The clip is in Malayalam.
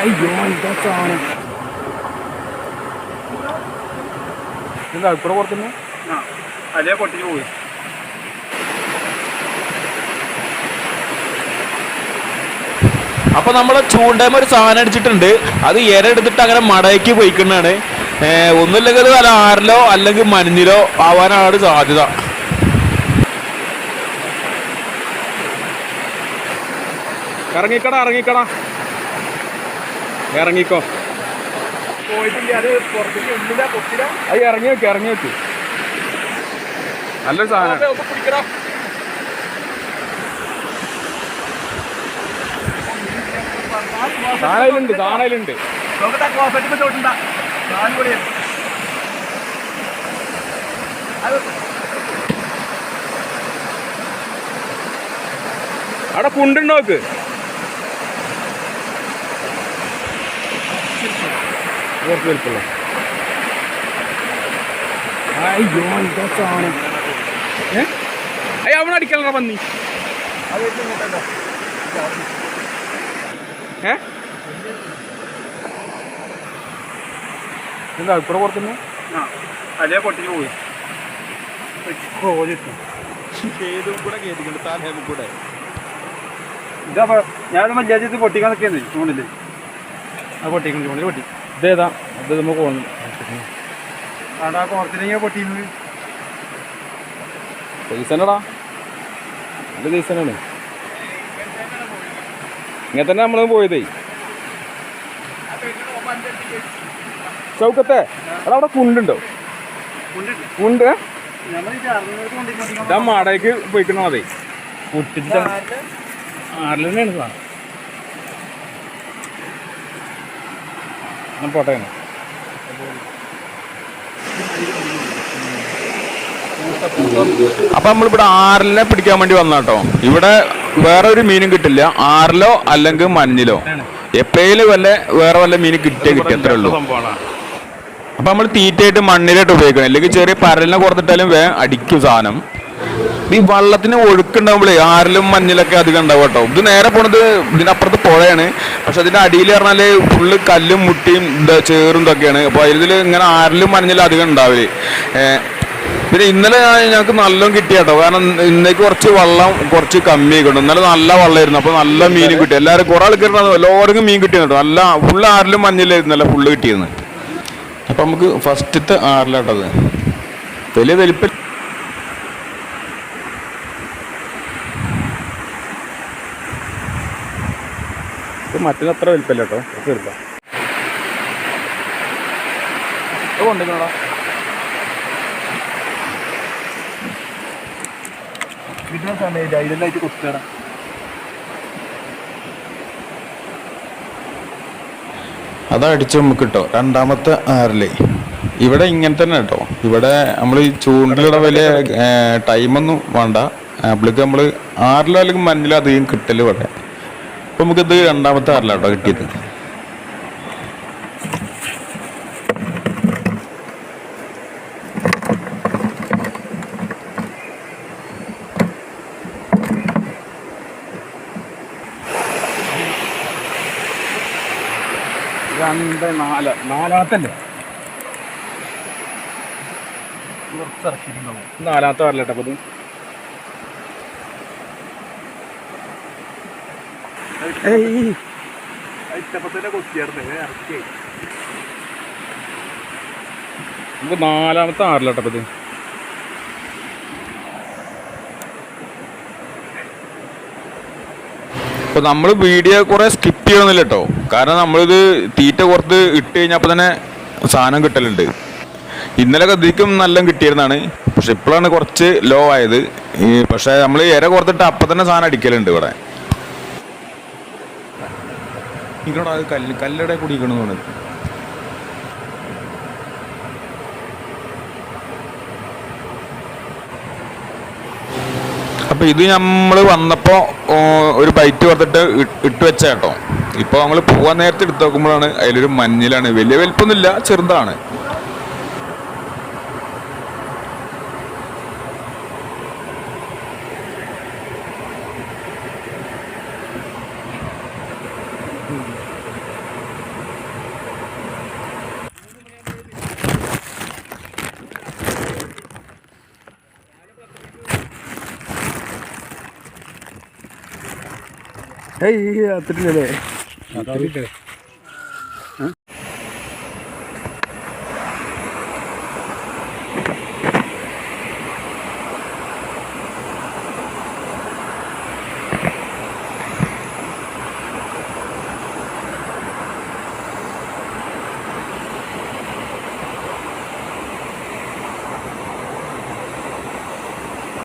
അയ്യോ എന്താ സാധനം എന്താ ഇപ്പുറം പുറത്തുനിന്ന്? അല്ലേ പൊട്ടിച്ച് പോയി അപ്പൊ നമ്മൾ ചൂണ്ടേമ ഒരു സാധനം അടിച്ചിട്ടുണ്ട്. അത് ഇര എടുത്തിട്ട് അങ്ങനെ മടയ്ക്ക് പോയിക്കുന്നതാണ്. ഒന്നുമില്ലെങ്കിൽ അത് ആരിലോ ആറിലോ അല്ലെങ്കിൽ മഞ്ഞിലോ ആവാനാണ് സാധ്യത. ഇറങ്ങിക്കടാ ഇറങ്ങിക്കടാ. ഇറങ്ങിക്കോ. അയ്യ അത് ഇറങ്ങി വെക്ക് ഇറങ്ങി വെക്ക്. നല്ലൊരു സാധനം. സാധനയിലുണ്ട് സാധനയിലുണ്ട് അവിടെ കുണ്ടുണ്ടോ കുറച്ച് വലിപ്പുള്ള അയ്യോ എന്താ സാധനം ഏ? അയ്യ അവൻ അടിക്കലറ പന്നി. ഏ? എന്താ ഇപ്പുറം പുറത്തുനിന്ന്? അല്ലേ പൊട്ടിച്ച് പോയി. ഇതാ ഞാൻ മര്യാദ പൊട്ടിക്കാൻ നിൽക്കുന്നത് ചൂണ്ടില്ലേ ആ പൊട്ടിക്കുന്നു ചൂണ്ടിൽ പൊട്ടി. ഇതേതാ ഇത് നമുക്ക് സീസണടാ സീസണാണ് ഇങ്ങനെ തന്നെ നമ്മൾ പോയതേ. ചൗക്കത്തെ? അത് അവിടെ കുണ്ടുണ്ടോ? കുണ്ട് ഇതാ മാടേക്ക് പോയിക്കണോ അതെ കുട്ടി ആറിൽ തന്നെയാണ് സാധനം എന്നാ പോട്ടെ. അപ്പൊ നമ്മളിവിടെ ആറിലെ പിടിക്കാൻ വേണ്ടി വന്നാട്ടോ. ഇവിടെ വേറെ ഒരു മീനും കിട്ടില്ല. ആറിലോ അല്ലെങ്കിൽ മഞ്ഞിലോ? എപ്പോഴും വല്ല വേറെ വല്ല മീനും കിട്ടിയേ കിട്ടിയ അത്രേ ഉള്ളൂ. അപ്പൊ നമ്മൾ തീറ്റയായിട്ട് മണ്ണിലായിട്ട് ഉപയോഗിക്കണം. അല്ലെങ്കിൽ ചെറിയ പരലിനെ കൊടുത്തിട്ടാലും വേ അടിക്കും സാധനം. ഈ വള്ളത്തിന് ഒഴുക്കുണ്ടാവുമ്പോഴേ ആരിലും മഞ്ഞിലൊക്കെ അധികം ഉണ്ടാവും കേട്ടോ. ഇത് നേരെ പോണത് ഇതിനപ്പുറത്ത് പുഴയാണ്. പക്ഷെ അതിന്റെ അടിയിൽ പറഞ്ഞാൽ ഫുള്ള് കല്ലും മുട്ടിയും എന്താ ചേറും ഇതൊക്കെയാണ്. അപ്പൊ അതിൽ ഇങ്ങനെ ആരിലും മഞ്ഞിലും അധികം ഉണ്ടാവില്ല പിന്നെ ഇന്നലെ ഞങ്ങൾക്ക് നല്ലോണം കിട്ടി കേട്ടോ. കാരണം ഇന്നേക്ക് കുറച്ച് വള്ളം കുറച്ച് കമ്മി കിട്ടും ഇന്നലെ നല്ല വെള്ളമായിരുന്നു അപ്പൊ നല്ല മീനും കിട്ടി. എല്ലാവരും കുറെ ആൾക്കാർ എല്ലാവർക്കും മീൻ കിട്ടി കേട്ടോ. നല്ല ഫുള്ള് ആരിലും മഞ്ഞിലായിരുന്നു നല്ല ഫുള്ള് കിട്ടിയിരുന്നു അപ്പൊ നമുക്ക് ഫസ്റ്റത്തെ ആറിലാട്ടത് വലിയ വലിപ്പം ഇത് മറ്റൊരു അത്ര വലിപ്പമില്ല കേട്ടോ. കുറച്ച് വലിപ്പം അതിലെല്ലായിട്ട് കുത്തിക്കണം അതടിച്ച് നമുക്ക് കിട്ടോ രണ്ടാമത്തെ ആറിൽ. ഇവിടെ ഇങ്ങനെ തന്നെ കേട്ടോ. ഇവിടെ നമ്മൾ ഈ ചൂണ്ടിലിടെ വലിയ ടൈമൊന്നും വേണ്ട. അപ്പോഴേക്ക് നമ്മൾ ആറിലോ അല്ലെങ്കിൽ മഞ്ഞിലോ അധികം കിട്ടൽ ഇവിടെ. അപ്പൊ നമുക്കിത് രണ്ടാമത്തെ ആറിലാട്ടോ കിട്ടിയത്. രണ്ട് നാല്. നാലാമത്തല്ലേ കുറച്ചിറക്കിയിട്ടുണ്ടാവും. നാലാമത്തെ വരലട്ടെ അപ്പോൾ ഇത് ഏയ് ഇഷ്ടപ്പത്തന്നെ കുത്തിയായിരുന്നു ഇറക്കി നമുക്ക് നാലാമത്തെ ആറിലട്ടെ അപ്പോൾ നമ്മൾ വീഡിയോ കുറെ സ്കിപ്പ് ചെയ്യണമെന്നില്ല കേട്ടോ കാരണം നമ്മളിത് തീറ്റ കുറത്ത് ഇട്ട് കഴിഞ്ഞപ്പോൾ തന്നെ സാധനം കിട്ടലുണ്ട്. ഇന്നലെ ഇതിക്കും നല്ല കിട്ടിയിരുന്നാണ്. പക്ഷെ ഇപ്പോഴാണ് കുറച്ച് ലോ ആയത്. പക്ഷെ നമ്മൾ ഇര കുറത്തിട്ട് അപ്പം തന്നെ സാധനം അടിക്കലുണ്ട് ഇവിടെ. ഇവിടെ അത് കല്ല് കല്ലടെ കുടിക്കണമെന്ന് പറഞ്ഞു അപ്പോൾ ഇത് നമ്മൾ വന്നപ്പോൾ ഒരു ബൈറ്റ് കൊടുത്തിട്ട് ഇട്ട് വെച്ച കേട്ടോ. ഇപ്പൊ നമ്മൾ പോകാൻ നേരത്തെ എടുത്ത് നോക്കുമ്പോഴാണ് അതിലൊരു മഞ്ഞിലാണ്. വലിയ വലിപ്പമൊന്നുമില്ല ചെറുതാണ്. ഏയ് അത്രേ അതാ